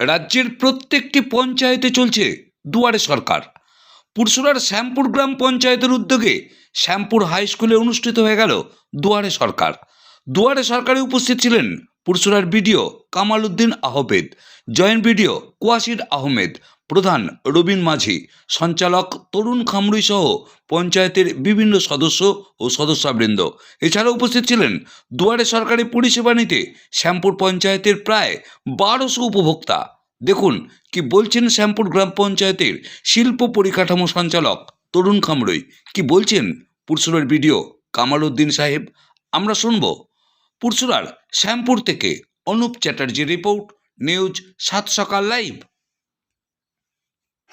রাজ্যের প্রত্যেকটি পঞ্চায়েতে চলছে দুয়ারে সরকার। পুরসুরার শ্যামপুর গ্রাম পঞ্চায়েতের উদ্যোগে শ্যামপুর হাই স্কুলে অনুষ্ঠিত হয়ে গেল দুয়ারে সরকার। দুয়ারে সরকারে উপস্থিত ছিলেন পুরসুরার BDO Kamal Uddin Ahmed, joint BDO Kowashir Ahmed প্রধান রবিন মাঝি, সঞ্চালক তরুণ খামরুই সহ পঞ্চায়েতের বিভিন্ন সদস্য ও সদস্যবৃন্দ। এছাড়া উপস্থিত ছিলেন দুয়ারে সরকারি পরিষেবা নিতে শ্যামপুর পঞ্চায়েতের প্রায় বারোশো উপভোক্তা। দেখুন, কি বলছেন শ্যামপুর গ্রাম পঞ্চায়েতের শিল্প পরিকাঠামো সঞ্চালক তরুণ খামরুই? কি বলছেন পুরসুরার ভিডিও কামাল উদ্দিন সাহেব? আমরা শুনব পুরসুরার শ্যামপুর থেকে অনুপ চ্যাটার্জির রিপোর্ট, নিউজ সাত সকাল লাইভ।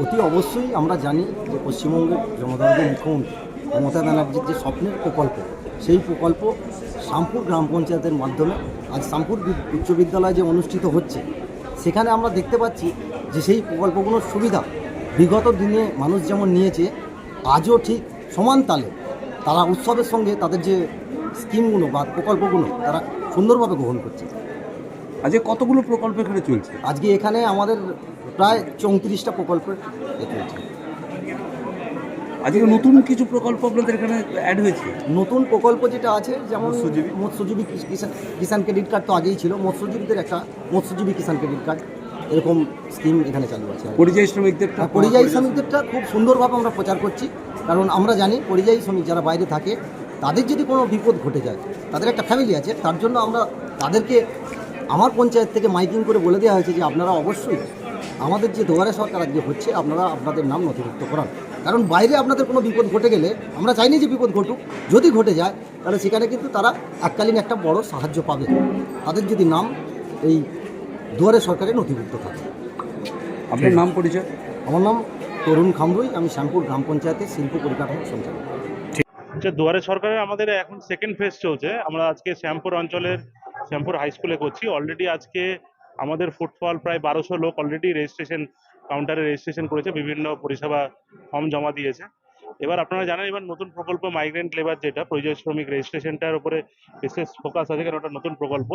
অতি অবশ্যই আমরা জানি যে পশ্চিমবঙ্গের জনদর্গের মুখ্যমন্ত্রী মমতা ব্যানার্জির যে স্বপ্নের প্রকল্প, সেই প্রকল্প শামপুর গ্রাম পঞ্চায়েতের মাধ্যমে আজ শামপুর উচ্চ বিদ্যালয় যে অনুষ্ঠিত হচ্ছে, সেখানে আমরা দেখতে পাচ্ছি যে সেই প্রকল্পগুলোর সুবিধা বিগত দিনে মানুষ যেমন নিয়েছে আজও ঠিক সমান তালে। তারা উৎসবের সঙ্গে তাদের যে স্কিমগুলো বা প্রকল্পগুলো তারা সুন্দরভাবে গ্রহণ করছে। আজকে কতগুলো প্রকল্প এখানে চলছে? আজকে এখানে আমাদের প্রায় চৌত্রিশটা প্রকল্পের এ চলছে। আজকে নতুন কিছু প্রকল্প আপনাদের এখানে অ্যাড হয়েছে? নতুন প্রকল্প যেটা আছে যেমন মৎস্যজীবী। কিষ- কিষান কিষাণ ক্রেডিট কার্ড তো আগেই ছিল। মৎস্যজীবীদের একটা মৎস্যজীবী কিষাণ ক্রেডিট কার্ড এরকম স্কিম এখানে চালু আছে। পরিযায়ী শ্রমিকদের পরিযায়ী শ্রমিকদেরটা খুব সুন্দরভাবে আমরা প্রচার করছি। কারণ আমরা জানি পরিযায়ী শ্রমিক যারা বাইরে থাকে তাদের যদি কোনো বিপদ ঘটে যায় তাদের একটা ফ্যামিলি আছে তার জন্য আমরা তাদেরকে আমার পঞ্চায়েত থেকে মাইকিং করে বলে দেওয়া হয়েছে যে আপনারা অবশ্যই আমাদের যে দুয়ারে সরকার আজকে হচ্ছে আপনারা আপনাদের নাম নথিভুক্ত করান। কারণ বাইরে আপনাদের কোনো বিপদ ঘটে গেলে আমরা চাইনি যে বিপদ ঘটুক যদি ঘটে যায় তাহলে সেখানে কিন্তু তারা এককালীন একটা বড় সাহায্য পাবে। তাদের যদি নাম এই দুয়ারে সরকারে নথিভুক্ত থাকে। আপনার নাম পরিচয়? আমার নাম তরুণ খামরুই আমি শ্যামপুর গ্রাম পঞ্চায়েতের শিল্প পরিকাঠামো সঞ্চালক। আচ্ছা দুয়ারে সরকারের আমাদের এখন সেকেন্ড ফেজ চলছে আমরা আজকে শ্যামপুর অঞ্চলের শ্যামপুর হাই স্কুলে করছি। অলরেডি আজকে আমাদের ফুটফল প্রায় বারোশো লোক অলরেডি রেজিস্ট্রেশন কাউন্টারে রেজিস্ট্রেশন করেছে বিভিন্ন পরিষেবা ফর্ম জমা দিয়েছে। এবার আপনারা জানেন, এবার নতুন প্রকল্প মাইগ্রেন্ট লেবার যেটা পরিযায়ী শ্রমিক রেজিস্ট্রেশনটার উপরে বিশেষ ফোকাস আছে কারণ ওটা নতুন প্রকল্প।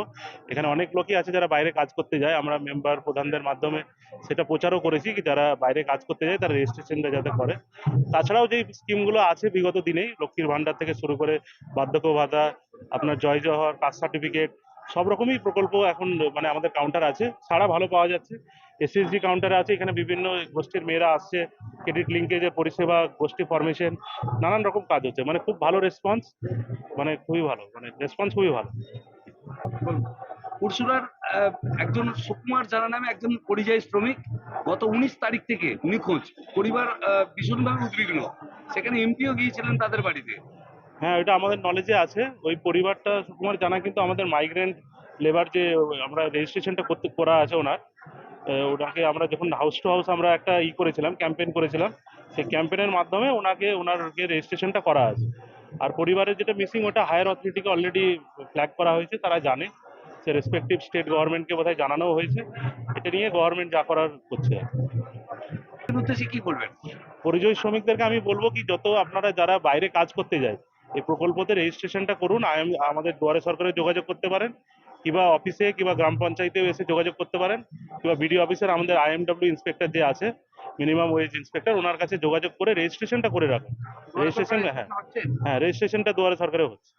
এখানে অনেক লোকই আছে যারা বাইরে কাজ করতে যায়। আমরা মেম্বার প্রধানদের মাধ্যমে সেটা প্রচারও করেছি কি যারা বাইরে কাজ করতে যায়, তারা রেজিস্ট্রেশনটা যাতে করে। তাছাড়াও যে স্কিমগুলো আছে বিগত দিনেই, লক্ষ্মীর ভাণ্ডার থেকে শুরু করে বার্ধক্য ভাতা, আপনার জয় জহর কাস্ট সার্টিফিকেট সব রকমই প্রকল্প এখন মানে আমাদের কাউন্টার আছে। ছাড়া ভালো পাওয়া যাচ্ছে। এসএসজি কাউন্টারে আছে এখানে বিভিন্ন গোষ্ঠীর মেয়েরা আসছে। ক্রেডিট লিঙ্কেজের পরিষেবা গোষ্ঠী ফরমেশন নানান রকম কাজ হচ্ছে। মানে খুব ভালো রেসপন্স মানে খুবই ভালো। মানে রেসপন্স খুবই ভালো। পুরসুরার আহ, একজন সুকুমার জানা নামে একজন পরিযায়ী শ্রমিক গত উনিশ তারিখ থেকে নিখোঁজ পরিবার ভীষণভাবে উদ্বিগ্ন। সেখানে এমপিও গিয়েছিলেন তাদের বাড়িতে। হ্যাঁ ওইটা আমাদের নলেজে আছে। ওই পরিবারটা সুকুমার জানা কিন্তু আমাদের মাইগ্রেন্ট লেবার যে আমরা রেজিস্ট্রেশনটা করতে করা আছে ওনার ওনাকে আমরা যখন হাউস টু হাউস আমরা একটা ই করেছিলাম ক্যাম্পেইন করেছিলাম সেই ক্যাম্পেইনের মাধ্যমে ওনাকে ওনারকে রেজিস্ট্রেশনটা করা আছে। আর পরিবারের যেটা মিসিং ওটা হায়ার অথরিটিকে অলরেডি ফ্ল্যাগ করা হয়েছে তারা জানে। সে রেসপেক্টিভ স্টেট গভর্নমেন্টকে বোধহয় জানানো হয়েছে। এটা নিয়ে গভর্নমেন্ট যা করার করছে উদ্দেশ্যে কি করবেন পরিযায়ী শ্রমিকদেরকে আমি বলব কি যত আপনারা যারা বাইরে কাজ করতে যায় এই প্রকল্পতে রেজিস্ট্রেশনটা করুন। আমাদের দুয়ারে সরকারে যোগাযোগ করতে পারেন কিংবা অফিসে কিংবা গ্রাম পঞ্চায়েতেও এসে যোগাযোগ করতে পারেন কিংবা বিডিও অফিসের আমাদের আইএমডব্লিউ ইন্সপেক্টর যে আছে মিনিমাম ওয়েজ ইন্সপেক্টর ওনার কাছে যোগাযোগ করে রেজিস্ট্রেশনটা করে রাখুন। রেজিস্ট্রেশন হ্যাঁ। হ্যাঁ রেজিস্ট্রেশনটা দুয়ারে সরকারে হচ্ছে।